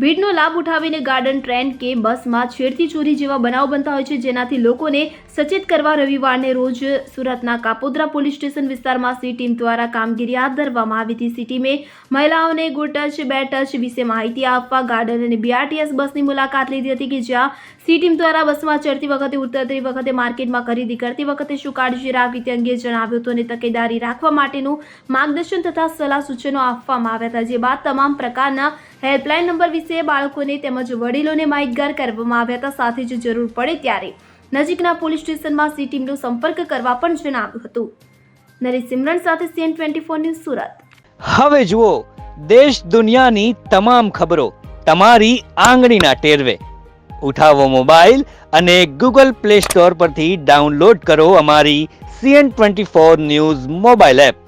ભીડનો લાભ ઉઠાવીને garden train કે બસમાં છેડતી ચોરી જેવા બનાવ બનતા હોય છે, જેનાથી લોકોને સચેત કરવા રવિવારને રોજ સુરતના કાપોદ્રા પોલીસ સ્ટેશન વિસ્તારમાં સી ટીમ દ્વારા કામગીરી હાથ ધરવામાં આવી હતી. સી ટીમે મહિલાઓને ગુડ ટચ બેડ ટચ વિશે માહિતી આપવા ગાર્ડન અને બીઆરટીએસ બસની મુલાકાત લીધી હતી કે જ્યાં સી ટીમ દ્વારા બસમાં ચડતી વખતે, ઉતરતી વખતે, માર્કેટમાં ખરીદી કરતી વખતે શું કાળજી રાખવી તે અંગે જણાવ્યું હતું અને તકેદારી રાખવા માટેનું માર્ગદર્શન તથા સલાહ સૂચનો આપવામાં આવ્યા હતા, જે બાદ તમામ પ્રકારના હેલ્પલાઇન નંબર વિશે બાળકોને તેમજ વડીલોને માહિતગાર કરવામાં આવ્યા હતા. સાથે જ જરૂર પડે ત્યારે નજીકના પોલીસ સ્ટેશનમાં સી ટીમનો સંપર્ક કરવા પણ જણાવ્યું હતું. નરેશ સિમરન સાથે CN twenty four news Surat. હવે જુઓ, દેશ દુનિયાની તમામ ખબરો તમારી આંગળીના ટેરવે. ઉઠાવો મોબાઈલ અને ગૂગલ પ્લે સ્ટોર પરથી ડાઉનલોડ કરો અમારી CN twenty four news mobile app.